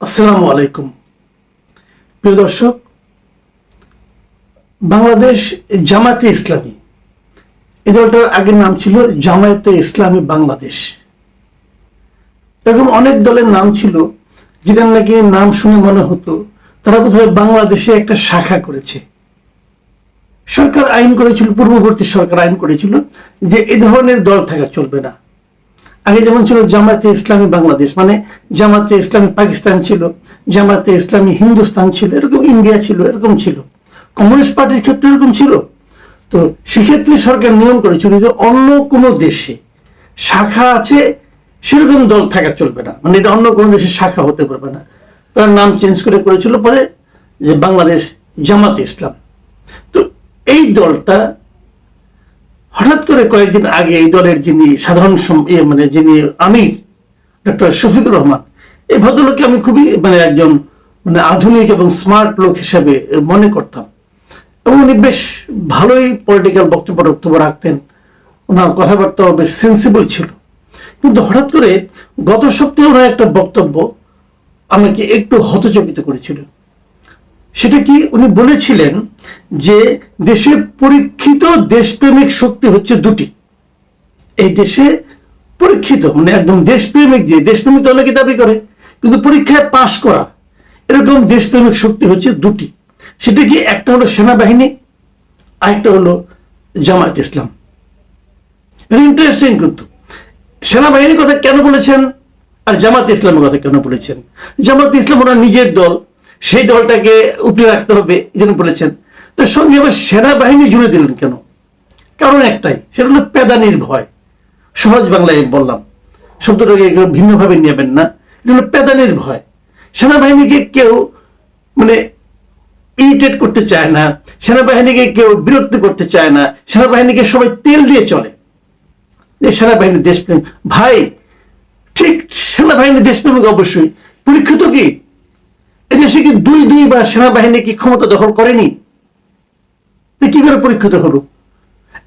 আসসালামু আলাইকুম। প্রিয় দর্শক, বাংলাদেশ জামাতে ইসলামী এই দলটার আগের নাম ছিল জামায়াতে ইসলামী বাংলাদেশ। এরকম অনেক দলের নাম ছিল যেটার নাকি নাম শুনে মনে হতো তারা বোধহয় বাংলাদেশে একটা শাখা করেছে। সরকার আইন করেছিল, পূর্ববর্তী সরকার আইন করেছিল যে এ ধরনের দল থাকা চলবে না। আগে যেমন ছিল জামাতে ইসলামী বাংলাদেশ মানে জামাতে ইসলামী পাকিস্তান ছিল জামাতে ইসলামী হিন্দুস্তান ছিল, এরকম ইন্ডিয়া ছিল, এরকম ছিল। কমিউনিস্ট পার্টির ক্ষেত্রে এরকম ছিল। তো সেক্ষেত্রে সরকার নিয়ম করেছিল যে অন্য কোনো দেশে শাখা আছে, সেরকম দল থাকা চলবে না। মানে এটা অন্য কোনো দেশে শাখা হতে পারবে না। তার নাম চেঞ্জ করে করেছিল পরে যে বাংলাদেশ জামাতে ইসলাম। তো এই দলটা হঠাৎ করে কয়েকদিন আগে এই দলের যিনি সাধারণ মানে যিনি আমির, ডক্টর শফিকুর রহমান, এই ভদ্রলোককে আমি খুবই মানে একজন মানে আধুনিক এবং স্মার্ট লোক হিসেবে মনে করতাম। এবং উনি বেশ ভালোই পলিটিক্যাল বক্তব্য বক্তব্য রাখতেন। ওনার কথাবার্তাও বেশ সেন্সিবল ছিল। কিন্তু হঠাৎ করে গত সপ্তাহে ওনার একটা বক্তব্য আমাকে একটু হতচকিত করেছিল। সেটা কি উনি বলেছিলেন যে দেশে পরীক্ষিত দেশপ্রেমিক শক্তি হচ্ছে দুটি। এই দেশে পরীক্ষিত মানে একদম দেশপ্রেমিক যে, দেশপ্রেমিক তো অনেকে দাবি করে, কিন্তু পরীক্ষায় পাশ করা, এরকম দেশপ্রেমিক শক্তি হচ্ছে দুটি। সেটা কি একটা হলো সেনাবাহিনী, আরেকটা হলো জামায়াত ইসলাম। ইন্টারেস্টিং কিন্তু। সেনাবাহিনীর কথা কেন বলেছেন আর জামাত ইসলামের কথা কেন বলেছেন? জামাত ইসলাম ওনার নিজের দল সেই দলটাকে উপরে রাখতে হবে, এই জন্য বলেছেন। তো সঙ্গে আবার সেনাবাহিনী জুড়ে দিলেন কেন? কারণ একটাই, সেটা হলো পেদানির ভয়। সহজ বাংলায় বললাম, শব্দটাকে ভিন্নভাবে নেবেন না, এটা হলো পেদানির ভয়। সেনাবাহিনীকে কেউ মানে ইরিটেট করতে চায় না, সেনাবাহিনীকে কেউ বিরক্ত করতে চায় না, সেনাবাহিনীকে সবাই তেল দিয়ে চলে। সেনাবাহিনী দেশপ্রেম ভাই, ঠিক সেনাবাহিনী দেশপ্রেমিক অবশ্যই। পরীক্ষিত কি? এদেশে কি দুই দুইবার সেনাবাহিনী কি ক্ষমতা দখল করেনি? কি করে পরীক্ষিত হলো?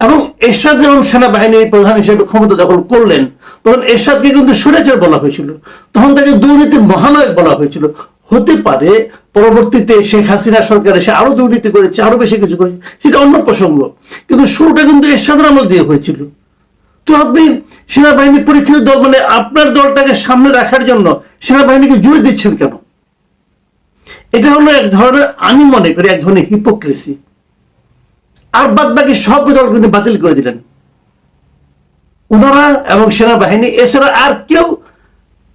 এবং এরশাদ যখন সেনাবাহিনীর প্রধান হিসেবে ক্ষমতা দখল করলেন, তখন এরশাদকে কিন্তু সুরেচার বলা হয়েছিল। তখন তাকে দুর্নীতির মহানায়ক বলা হয়েছিল। হতে পারে পরবর্তীতে শেখ হাসিনা সরকার এসে আরও দুর্নীতি করেছে, আরও বেশি কিছু করেছে, সেটা অন্য প্রসঙ্গ। কিন্তু শুরুটা কিন্তু এরশাদের আমল দিয়ে হয়েছিল। তো আপনি সেনাবাহিনী পরীক্ষিত দল মানে আপনার দলটাকে সামনে রাখার জন্য সেনাবাহিনীকে জুড়ে দিচ্ছেন কেন? এটা হলো এক ধরনের, আমি মনে করি এক ধরনের হিপোক্রেসি আর বাদ বাকি সব দল কিন্তু বাতিল করে দিলেন। ওনারা এবং সেনাবাহিনী, এছাড়া আর কেউ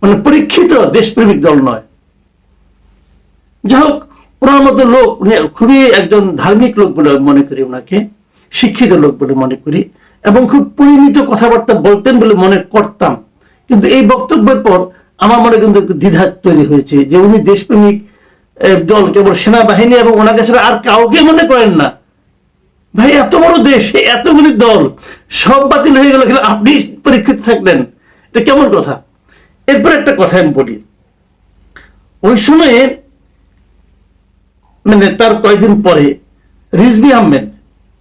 মানে পরীক্ষিত দেশপ্রেমিক দল নয়। যাই হোক ওনার মতো লোক, উনি খুবই একজন ধার্মিক লোক বলে মনে করি ওনাকে শিক্ষিত লোক বলে মনে করি, এবং খুব পরিমিত কথাবার্তা বলতেন বলে মনে করতাম। কিন্তু এই বক্তব্যের পর আমার মনে কিন্তু দ্বিধা তৈরি হয়েছে যে উনি দেশপ্রেমিক দল কেবল সেনাবাহিনী এবং ওনাকে ছাড়া আর কাউকে মনে করেন না। ভাই, এত বড় দেশ এতগুলি দল, সব বাতিল হয়ে গেল আপনি পরীক্ষিত থাকলেন। এটা কেমন কথা? এরপর একটা কথা আমি বলি। ওই সময়ে মানে তার কয়েকদিন পরে, রিজভি আহমেদ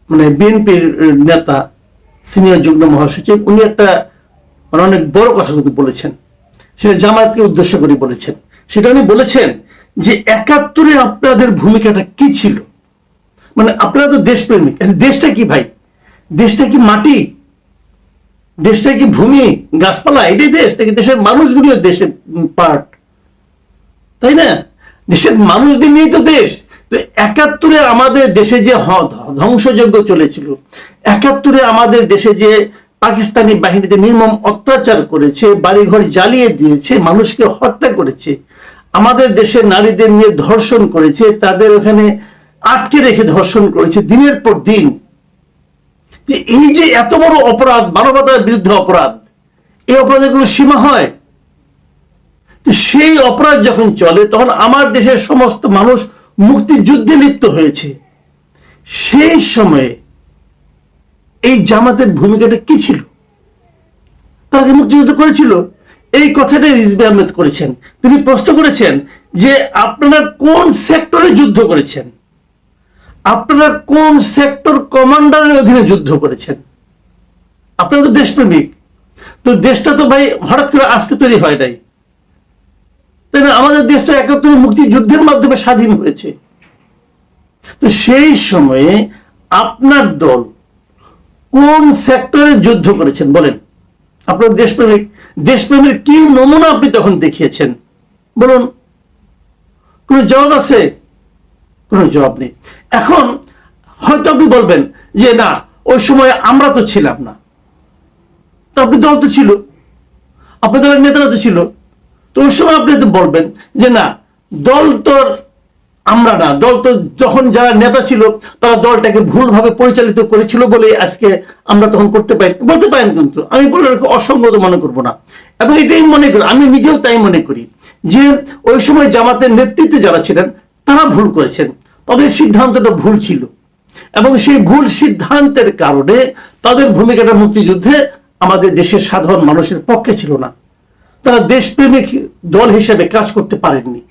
মানে বিএনপির নেতা, সিনিয়র যুগ্ম মহাসচিব, উনি একটা মানে অনেক বড় কথা কিন্তু বলেছেন। সেটা জামায়াতকে উদ্দেশ্য করে বলেছেন। সেটা উনি বলেছেন যে একাত্তরে আপনাদের ভূমিকাটা কি ছিল? মানে আপনারা তো দেশপ্রেমিক দেশটা কি ভাই? দেশটা কি মাটি? দেশটা কি ভূমি? গাছপালা? এটাই দেশ। নাকি দেশের মানুষগুলিও দেশের পার্ট তাই না? দেশের মানুষদের নিয়েই তো দেশ। তো একাত্তরে আমাদের দেশে যে ধ্বংসযজ্ঞ চলেছিল, একাত্তরে আমাদের দেশে যে পাকিস্তানি বাহিনীতে নির্মম অত্যাচার করেছে, বাড়িঘর জ্বালিয়ে দিয়েছে, মানুষকে হত্যা করেছে আমাদের দেশের নারীদের নিয়ে ধর্ষণ করেছে, তাদের ওখানে আটকে রেখে ধর্ষণ করেছে দিনের পর দিন। যে এই যে এত বড় অপরাধ, মানবতার বিরুদ্ধে অপরাধ, এই অপরাধের কোনো সীমা হয়? সেই অপরাধ যখন চলে, তখন আমার দেশের সমস্ত মানুষ মুক্তিযুদ্ধে লিপ্ত হয়েছে। সেই সময়ে এই জামাতের ভূমিকাটা কি ছিল? তারা মুক্তিযুদ্ধ করেছিল? এই কথাটা রিজবি আহমেদ করেছেন। তিনি প্রশ্ন করেছেন যে আপনারা কোন সেক্টরে যুদ্ধ করেছেন? আপনারা কোন সেক্টর কমান্ডারের অধীনে যুদ্ধ করেছেন? আপনারা তো দেশপ্রেমিক। তো দেশটা তো ভাই হঠাৎ করে আজকে তৈরি হয় নাই। তাই না? আমাদের দেশটা একাত্তর মুক্তিযুদ্ধের মাধ্যমে স্বাধীন হয়েছে। তো সেই সময়ে আপনার দল কোন সেক্টরে যুদ্ধ করেছেন? বলেন। আপনার দেশপ্রেমিক, দেশপ্রেমের কি নমুনা আপনি তখন দেখিয়েছেন? বলুন। কোন জবাব আছে? কোনো জবাব নেই। এখন হয়তো আপনি বলবেন যে, না, ওই সময় আমরা তো ছিলাম না। তো আপনি দল তো ছিল। আপনার দলের নেতারা তো ছিল। তো ওই সময় আপনি বলবেন যে, না, দল তো আমরা না দল তো যখন যারা নেতা ছিল, তারা দলটাকে ভুলভাবে পরিচালিত করেছিল বলে আজকে আমরা তখন করতে পারি বলতে পারেন কিন্তু, আমি বলে রাখি অসঙ্গত মনে করব না। এবং এটাই মনে করি, আমি নিজেও তাই মনে করি যে ওই সময় জামাতের নেতৃত্বে যারা ছিলেন, তারা ভুল করেছেন। তাদের সিদ্ধান্তটা ভুল ছিল। এবং সেই ভুল সিদ্ধান্তের কারণে তাদের ভূমিকাটা মুক্তিযুদ্ধে আমাদের দেশের সাধারণ মানুষের পক্ষে ছিল না। তারা দেশপ্রেমিক দল হিসেবে কাজ করতে পারেননি।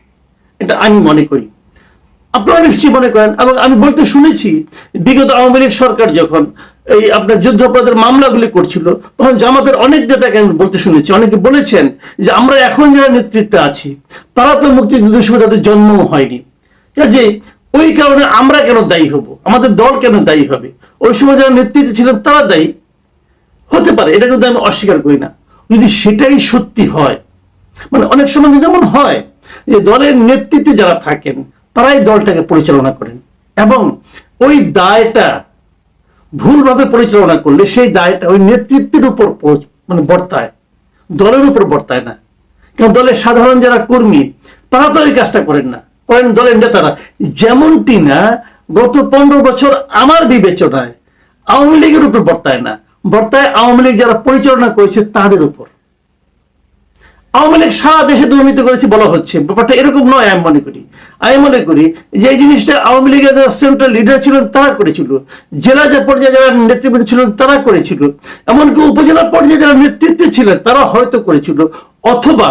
এটা আমি মনে করি। আপনারা নিশ্চয়ই মনে করেন, এবং আমি বলতে শুনেছি, বিগত আওয়ামী লীগ সরকার যখন এই আপনার যুদ্ধাপরাধের মামলাগুলি করছিল, তখন জামাতের অনেক নেতাকে আমি বলতে শুনেছি, অনেকে বলেছেন যে আমরা এখন যারা নেতৃত্বে আছি, তারা তো মুক্তিযুদ্ধের সময় তাদের জন্মও হয়নি। কাজে ওই কারণে আমরা কেন দায়ী হব? আমাদের দল কেন দায়ী হবে? ওই সময় যারা নেতৃত্বে ছিলেন, তারা দায়ী? হতে পারে, এটা কিন্তু আমি অস্বীকার করি না। যদি সেটাই সত্যি হয় মানে অনেক সময় যেমন হয় যে দলের নেতৃত্বে যারা থাকেন তারাই দলটাকে পরিচালনা করেন। এবং ওই দায়টা ভুলভাবে পরিচালনা করলে সেই দায়টা ওই নেতৃত্বের উপর মানে বর্তায়। দলের উপর বর্তায় না। কারণ দলের সাধারণ যারা কর্মী, তারা তো এই কাজটা করেন না। করেন দলের নেতারা। যেমনটি না, গত পনেরো বছর আমার বিবেচনায় আওয়ামী লীগের উপর বর্তায় না। বর্তায় আওয়ামী লীগ যারা পরিচালনা করেছে তাদের উপর। আওয়ামী লীগ সারা দেশে দুর্নীতি করেছে বলা হচ্ছে। ব্যাপারটা এরকম নয় আমি মনে করি। আমি মনে করি যে জিনিসটা আওয়ামী লীগের যারা সেন্ট্রাল লিডার ছিলেন তারা করেছিল। জেলা যে পর্যায়ে যারা নেতৃত্ব ছিলেন তারা করেছিল। এমনকি উপজেলা পর্যায়ে যারা নেতৃত্বে ছিলেন তারা হয়তো করেছিল। অথবা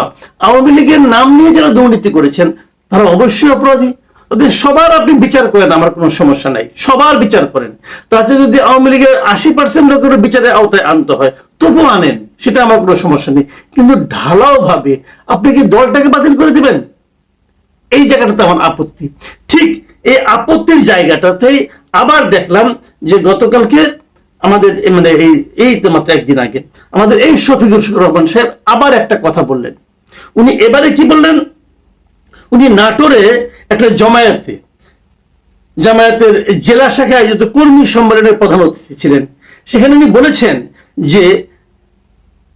আওয়ামী লীগের নাম নিয়ে যারা দুর্নীতি করেছেন, তারা অবশ্যই অপরাধী। ওদের সবার আপনি বিচার করেন, আমার কোনো সমস্যা নাই। সবার বিচার করেন। তাতে যদি আওয়ামী লীগের আশি পার্সেন্ট লোকের বিচারের আওতায় আনতে হয় তবু আনেন। সেটা আমার কোনো সমস্যা নেই। কিন্তু ঢালাও ভাবে আপনি কি দলটাকে বাতিল করে দিবেন? এই জায়গাটাতে আমার আপত্তি। ঠিক এই আপত্তির জায়গাটাতেই আবার দেখলাম যে গতকালকে আমাদের মানে এই এই তো মাত্র একদিন আগে, আমাদের এই শফিকুর রহমান সাহেব আবার একটা কথা বললেন। উনি এবারে কি বললেন? উনি নাটোরে একটা জমায়েতে, জামায়াতের জেলা শাখায় আয়োজিত কর্মী সম্মেলনের প্রধান অতিথি ছিলেন। সেখানে উনি বলেছেন যে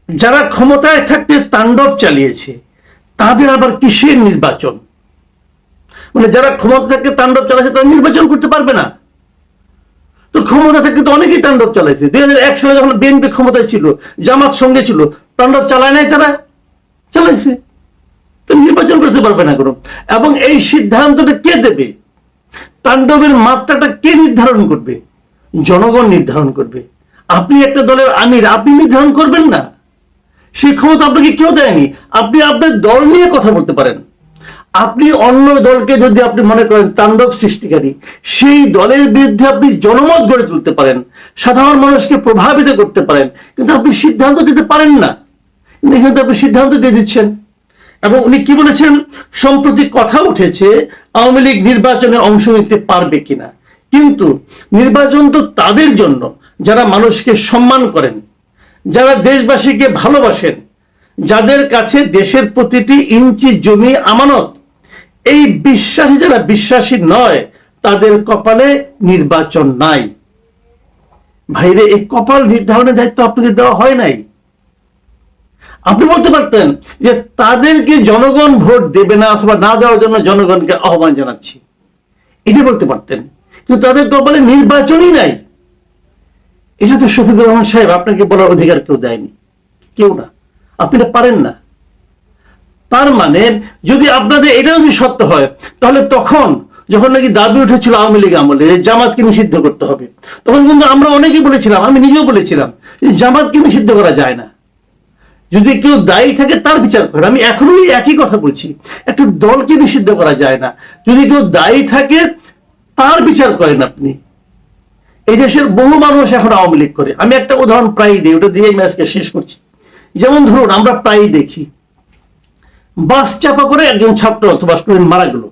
যারা ক্ষমতায় থাকতে তাণ্ডব চালিয়েছে, তাদের আবার কিসের নির্বাচন? মানে যারা ক্ষমতা থেকে তাণ্ডব চালাচ্ছে, তারা নির্বাচন করতে পারবে না। তো ক্ষমতা থেকে তো অনেকেই তাণ্ডব চালাইছে। দুই হাজার এক সালে যখন বিএনপি ক্ষমতায় ছিল, জামাত সঙ্গে ছিল, তাণ্ডব চালায় নাই তারা? চালাইছে। তো নির্বাচন করতে পারবে না কোনো। এবং এই সিদ্ধান্তটা কে দেবে? তাণ্ডবের মাত্রাটা কে নির্ধারণ করবে? জনগণ নির্ধারণ করবে। আপনি একটা দলের আমির, আপনি নির্ধারণ করবেন না। সেই ক্ষমতা আপনাকে কেউ দেয়নি। আপনি আপনার দল নিয়ে কথা বলতে পারেন। আপনি অন্য দলকে যদি আপনি মনে করেন তাণ্ডব সৃষ্টিকারী, সেই দলের বিরুদ্ধে আপনি জনমত গড়ে তুলতে পারেন, সাধারণ মানুষকে প্রভাবিত করতে পারেন, কিন্তু আপনি সিদ্ধান্ত দিতে পারেন না। কিন্তু এখানে আপনি সিদ্ধান্ত দিয়ে দিচ্ছেন। এবং উনি কি বলেছেন? সম্প্রতি কথা উঠেছে, আওয়ামী লীগ নির্বাচনে অংশ নিতে পারবে কিনা। কিন্তু নির্বাচন তো তাদের জন্য, যারা মানুষকে সম্মান করেন। যারা দেশবাসীকে ভালোবাসেন, যাদের কাছে দেশের প্রতিটি ইঞ্চি জমি আমানত, এই বিশ্বাসী যারা বিশ্বাসী নয়, তাদের কপালে নির্বাচন নাই। ভাইরে, এই কপাল নির্ধারণের দায়িত্ব আপনাকে দেওয়া হয় নাই। আপনি বলতে পারতেন যে তাদেরকে জনগণ ভোট দেবে না অথবা না দেওয়ার জন্য জনগণকে আহ্বান জানাচ্ছি। এটা বলতে পারতেন, কিন্তু তাদের কপালে নির্বাচনই নাই। এটা তো শফিকুর রহমান সাহেব, আপনাকে বলার অধিকার কেউ দেয়নি। কেউ না। আপনি পারেন না। তার মানে যদি আপনাদের এটা যদি সত্য হয়, তাহলে তখন যখন নাকি দাবি উঠেছিল আওয়ামী লীগ আমলে জামাতকে নিষিদ্ধ করতে হবে, তখন কিন্তু আমরা অনেকেই বলেছিলাম, আমি নিজেও বলেছিলাম, যে জামাতকে নিষিদ্ধ করা যায় না। যদি কেউ দায়ী থাকে, তার বিচার করেন। আমি এখনও এই একই কথা বলছি, একটা দলকে নিষিদ্ধ করা যায় না। যদি কেউ দায়ী থাকে, তার বিচার করেন আপনি। এই দেশের বহু মানুষ এখন আওয়ামী লীগ করে। আমি একটা উদাহরণ প্রায়ই দিই, ওটা দিয়ে আজকে শেষ করছি। যেমন ধরুন, আমরা প্রায়ই দেখি, বাস চাপা পড়ে একজন ছাত্র অথবা স্টুডেন্ট মারা গেল।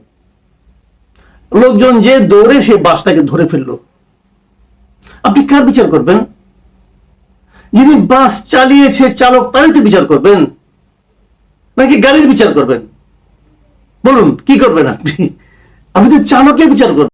লোকজন যে দৌড়ে সে বাসটাকে ধরে ফেলল। আপনি কার বিচার করবেন? যিনি বাস চালিয়েছে চালক, তারই তো বিচার করবেন। নাকি গাড়ির বিচার করবেন? বলুন, কি করবেন আপনি? আপনি তো চালকের বিচার করবেন